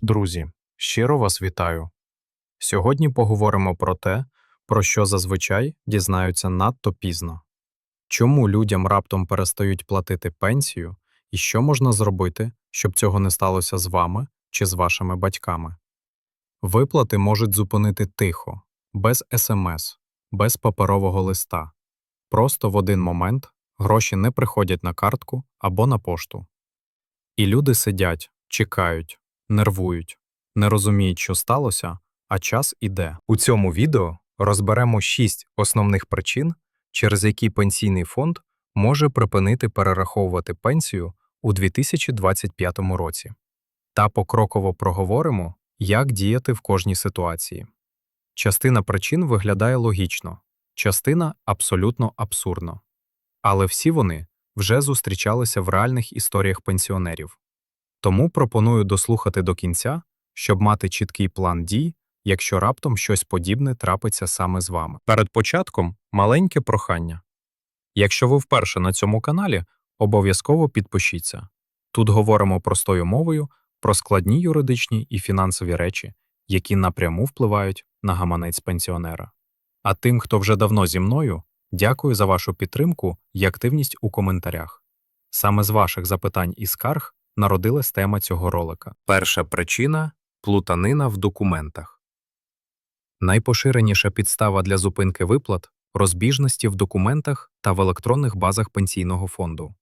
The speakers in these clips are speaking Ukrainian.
Друзі, щиро вас вітаю. Сьогодні поговоримо про те, про що зазвичай дізнаються надто пізно. Чому людям раптом перестають платити пенсію і що можна зробити, щоб цього не сталося з вами чи з вашими батьками? Виплати можуть зупинити тихо, без смс, без паперового листа. Просто в один момент гроші не приходять на картку або на пошту. І люди сидять, чекають, нервують, не розуміють, що сталося, а час іде. У цьому відео розберемо шість основних причин, через які пенсійний фонд може припинити перераховувати пенсію у 2025 році. Та покроково проговоримо, як діяти в кожній ситуації. Частина причин виглядає логічно, частина абсолютно абсурдно. Але всі вони вже зустрічалися в реальних історіях пенсіонерів. Тому пропоную дослухати до кінця, щоб мати чіткий план дій, якщо раптом щось подібне трапиться саме з вами. Перед початком маленьке прохання. Якщо ви вперше на цьому каналі, обов'язково підпишіться. Тут говоримо простою мовою про складні юридичні і фінансові речі, які напряму впливають на гаманець пенсіонера. А тим, хто вже давно зі мною, дякую за вашу підтримку і активність у коментарях. Саме з ваших запитань і скарг народилась тема цього ролика. Перша причина плутанина в документах. Найпоширеніша підстава для зупинки виплат розбіжності в документах та в електронних базах пенсійного фонду.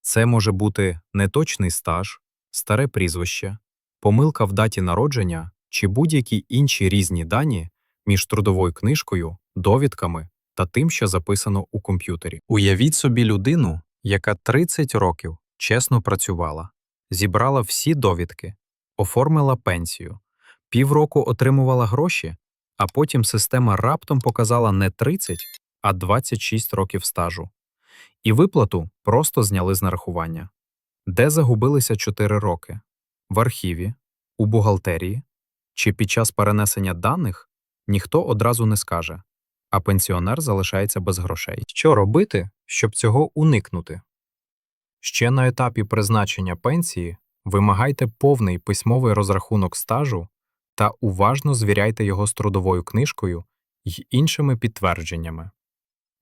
Це може бути неточний стаж, старе прізвище, помилка в даті народження чи будь-які інші різні дані між трудовою книжкою, довідками та тим, що записано у комп'ютері. Уявіть собі людину, яка 30 років чесно працювала, зібрала всі довідки, оформила пенсію, півроку отримувала гроші, а потім система раптом показала не 30, а 26 років стажу. І виплату просто зняли з нарахування. Де загубилися 4 роки? В архіві, у бухгалтерії чи під час перенесення даних ніхто одразу не скаже, а пенсіонер залишається без грошей. Що робити, щоб цього уникнути? Ще на етапі призначення пенсії вимагайте повний письмовий розрахунок стажу та уважно звіряйте його з трудовою книжкою й іншими підтвердженнями.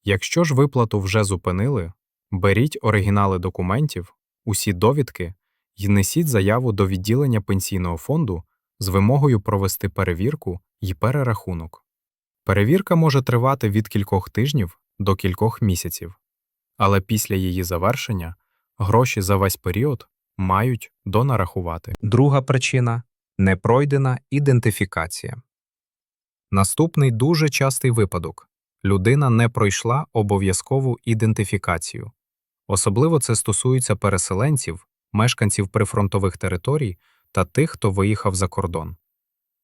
Якщо ж виплату вже зупинили, беріть оригінали документів, усі довідки й несіть заяву до відділення пенсійного фонду з вимогою провести перевірку й перерахунок. Перевірка може тривати від кількох тижнів до кількох місяців, але після її завершення гроші за весь період мають донарахувати. Друга причина непройдена ідентифікація. Наступний дуже частий випадок людина не пройшла обов'язкову ідентифікацію. Особливо це стосується переселенців, мешканців прифронтових територій та тих, хто виїхав за кордон.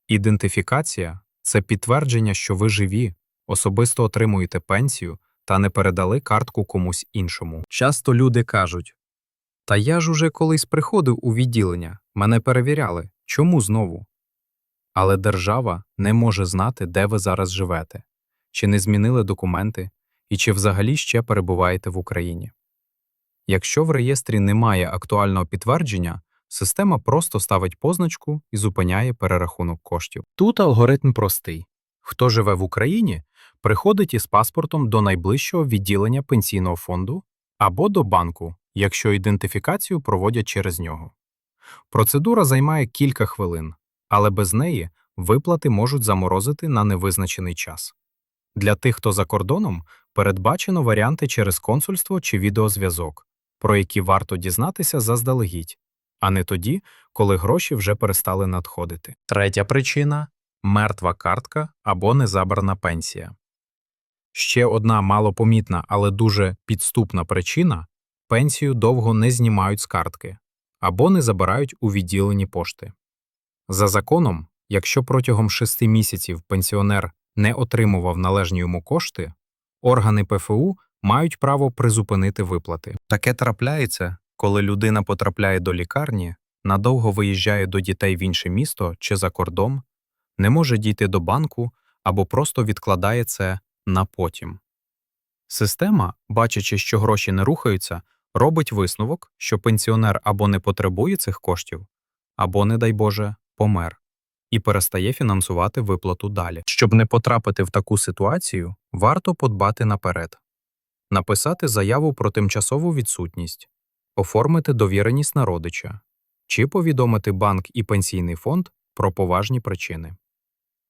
Ідентифікація це підтвердження, що ви живі, особисто отримуєте пенсію та не передали картку комусь іншому. Часто люди кажуть: Та я ж уже колись приходив у відділення, мене перевіряли. Чому знову? Але держава не може знати, де ви зараз живете, чи не змінили документи, і чи взагалі ще перебуваєте в Україні. Якщо в реєстрі немає актуального підтвердження, система просто ставить позначку і зупиняє перерахунок коштів. Тут алгоритм простий: хто живе в Україні, приходить із паспортом до найближчого відділення пенсійного фонду або до банку, якщо ідентифікацію проводять через нього. Процедура займає кілька хвилин, але без неї виплати можуть заморозити на невизначений час. Для тих, хто за кордоном, передбачено варіанти через консульство чи відеозв'язок, про які варто дізнатися заздалегідь, а не тоді, коли гроші вже перестали надходити. Третя причина мертва картка або незабрана пенсія. Ще одна малопомітна, але дуже підступна причина пенсію довго не знімають з картки або не забирають у відділенні пошти. За законом, якщо протягом шести місяців пенсіонер не отримував належні йому кошти, органи ПФУ мають право призупинити виплати. Таке трапляється, коли людина потрапляє до лікарні, надовго виїжджає до дітей в інше місто чи за кордон, не може дійти до банку або просто відкладає це на потім. Система, бачачи, що гроші не рухаються, робить висновок, що пенсіонер або не потребує цих коштів, або, не дай Боже, помер і перестає фінансувати виплату далі. Щоб не потрапити в таку ситуацію, варто подбати наперед, написати заяву про тимчасову відсутність, оформити довіреність на родича чи повідомити банк і пенсійний фонд про поважні причини.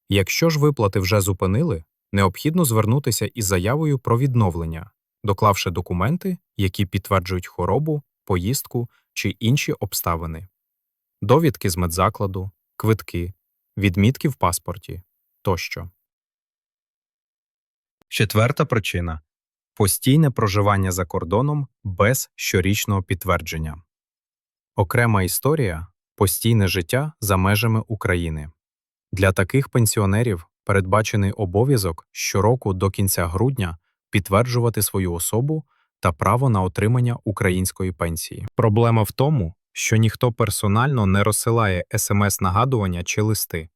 Якщо ж виплати вже зупинили, необхідно звернутися із заявою про відновлення, доклавши документи, які підтверджують хворобу, поїздку чи інші обставини, довідки з медзакладу, квитки, відмітки в паспорті тощо. Четверта причина постійне проживання за кордоном без щорічного підтвердження. Окрема історія постійне життя за межами України. Для таких пенсіонерів передбачений обов'язок щороку до кінця грудня підтверджувати свою особу та право на отримання української пенсії. Проблема в тому, що ніхто персонально не розсилає смс-нагадування чи листи.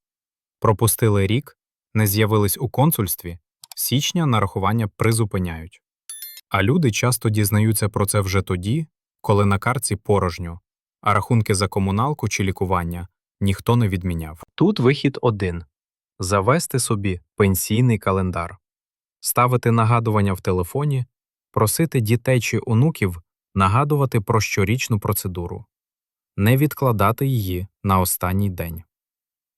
Пропустили рік, не з'явились у консульстві, січня нарахування призупиняють. А люди часто дізнаються про це вже тоді, коли на картці порожньо, а рахунки за комуналку чи лікування ніхто не відміняв. Тут вихід один завести собі пенсійний календар, ставити нагадування в телефоні, просити дітей чи онуків нагадувати про щорічну процедуру, не відкладати її на останній день.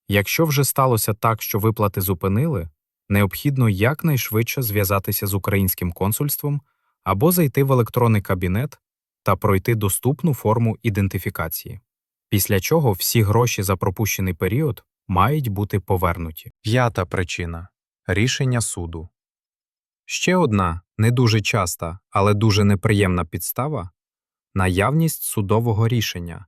Якщо вже сталося так, що виплати зупинили, необхідно якнайшвидше зв'язатися з українським консульством або зайти в електронний кабінет та пройти доступну форму ідентифікації, після чого всі гроші за пропущений період мають бути повернуті. П'ята причина рішення суду. Ще одна не дуже часта, але дуже неприємна підстава наявність судового рішення,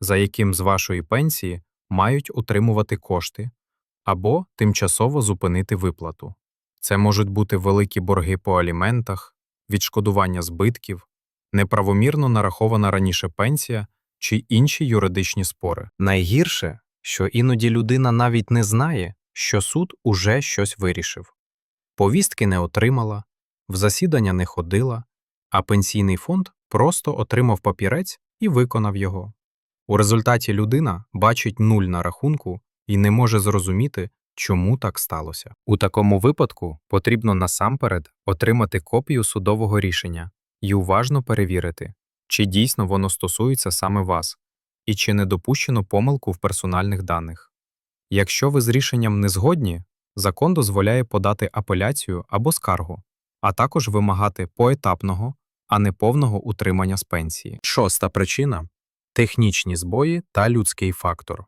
за яким з вашої пенсії мають утримувати кошти або тимчасово зупинити виплату. Це можуть бути великі борги по аліментах, відшкодування збитків, неправомірно нарахована раніше пенсія чи інші юридичні спори. Найгірше, що іноді людина навіть не знає, що суд уже щось вирішив. Повістки не отримала, в засідання не ходила, а пенсійний фонд просто отримав папірець і виконав його. У результаті людина бачить нуль на рахунку і не може зрозуміти, чому так сталося. У такому випадку потрібно насамперед отримати копію судового рішення і уважно перевірити, чи дійсно воно стосується саме вас, і чи не допущено помилку в персональних даних. Якщо ви з рішенням не згодні, закон дозволяє подати апеляцію або скаргу, а також вимагати поетапного, а не повного утримання з пенсії. Шоста причина технічні збої та людський фактор.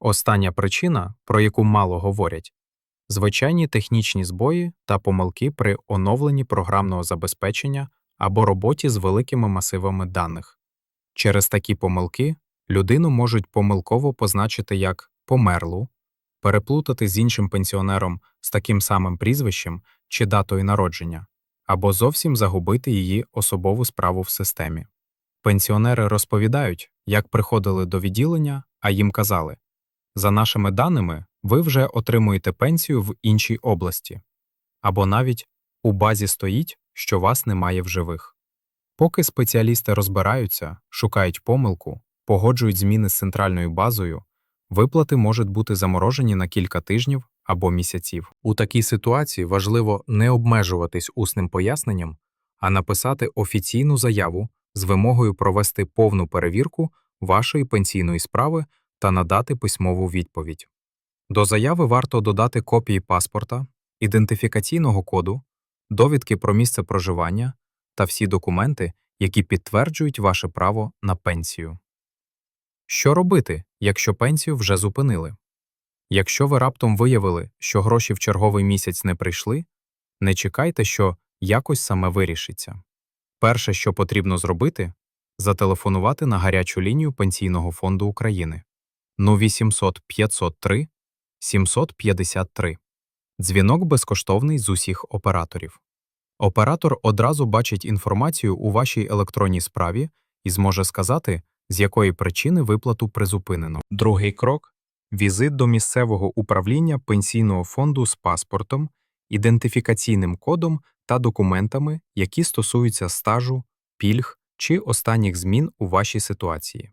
Остання причина, про яку мало говорять, звичайні технічні збої та помилки при оновленні програмного забезпечення або роботі з великими масивами даних. Через такі помилки людину можуть помилково позначити як померлу, переплутати з іншим пенсіонером з таким самим прізвищем чи датою народження, або зовсім загубити її особову справу в системі. Пенсіонери розповідають, як приходили до відділення, а їм казали за нашими даними, ви вже отримуєте пенсію в іншій області, або навіть у базі стоїть, що вас немає в живих. Поки спеціалісти розбираються, шукають помилку, погоджують зміни з центральною базою, виплати можуть бути заморожені на кілька тижнів або місяців. У такій ситуації важливо не обмежуватись усним поясненням, а написати офіційну заяву з вимогою провести повну перевірку вашої пенсійної справи та надати письмову відповідь. До заяви варто додати копії паспорта, ідентифікаційного коду, довідки про місце проживання та всі документи, які підтверджують ваше право на пенсію. Що робити, якщо пенсію вже зупинили? Якщо ви раптом виявили, що гроші в черговий місяць не прийшли, не чекайте, що якось саме вирішиться. Перше, що потрібно зробити, зателефонувати на гарячу лінію Пенсійного фонду України ну 800 503 753. Дзвінок безкоштовний з усіх операторів. Оператор одразу бачить інформацію у вашій електронній справі і зможе сказати, з якої причини виплату призупинено. Другий крок візит до місцевого управління пенсійного фонду з паспортом, ідентифікаційним кодом та документами, які стосуються стажу, пільг чи останніх змін у вашій ситуації.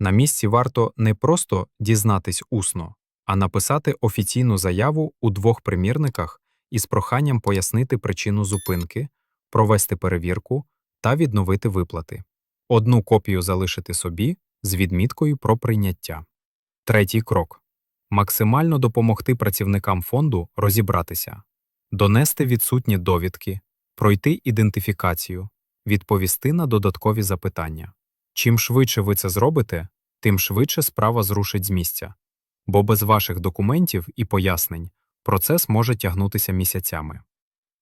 На місці варто не просто дізнатись усно, а написати офіційну заяву у двох примірниках із проханням пояснити причину зупинки, провести перевірку та відновити виплати. Одну копію залишити собі з відміткою про прийняття. Третій крок максимально допомогти працівникам фонду розібратися, донести відсутні довідки, пройти ідентифікацію, відповісти на додаткові запитання. Чим швидше ви це зробите, тим швидше справа зрушить з місця, бо без ваших документів і пояснень процес може тягнутися місяцями.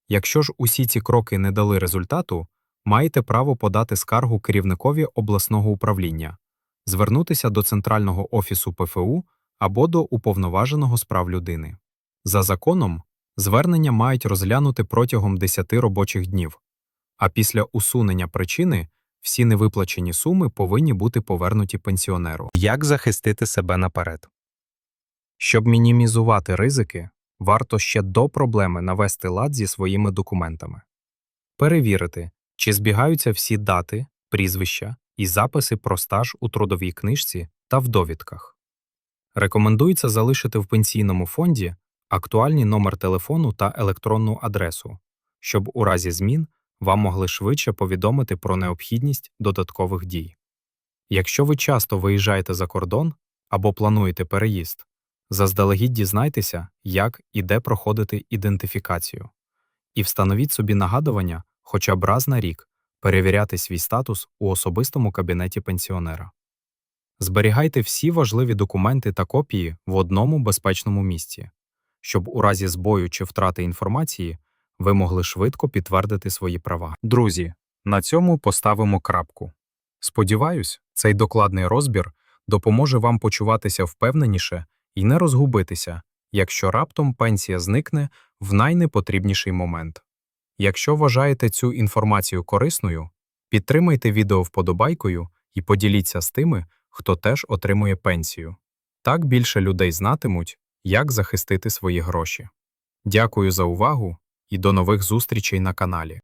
Якщо ж усі ці кроки не дали результату, маєте право подати скаргу керівникові обласного управління, звернутися до Центрального офісу ПФУ або до Уповноваженого з прав людини. За законом, звернення мають розглянути протягом 10 робочих днів, а після усунення причини всі невиплачені суми повинні бути повернуті пенсіонеру. Як захистити себе наперед? Щоб мінімізувати ризики, варто ще до проблеми навести лад зі своїми документами. Перевірити, чи збігаються всі дати, прізвища і записи про стаж у трудовій книжці та в довідках. Рекомендується залишити в пенсійному фонді актуальний номер телефону та електронну адресу, щоб у разі змін вам могли швидше повідомити про необхідність додаткових дій. Якщо ви часто виїжджаєте за кордон або плануєте переїзд, заздалегідь дізнайтеся, як і де проходити ідентифікацію, і встановіть собі нагадування хоча б раз на рік перевіряти свій статус у особистому кабінеті пенсіонера. Зберігайте всі важливі документи та копії в одному безпечному місці, щоб у разі збою чи втрати інформації ви могли швидко підтвердити свої права. Друзі, на цьому поставимо крапку. Сподіваюсь, цей докладний розбір допоможе вам почуватися впевненіше і не розгубитися, якщо раптом пенсія зникне в найнепотрібніший момент. Якщо вважаєте цю інформацію корисною, підтримайте відео вподобайкою і поділіться з тими, хто теж отримує пенсію. Так більше людей знатимуть, як захистити свої гроші. Дякую за увагу і до нових зустрічей на каналі.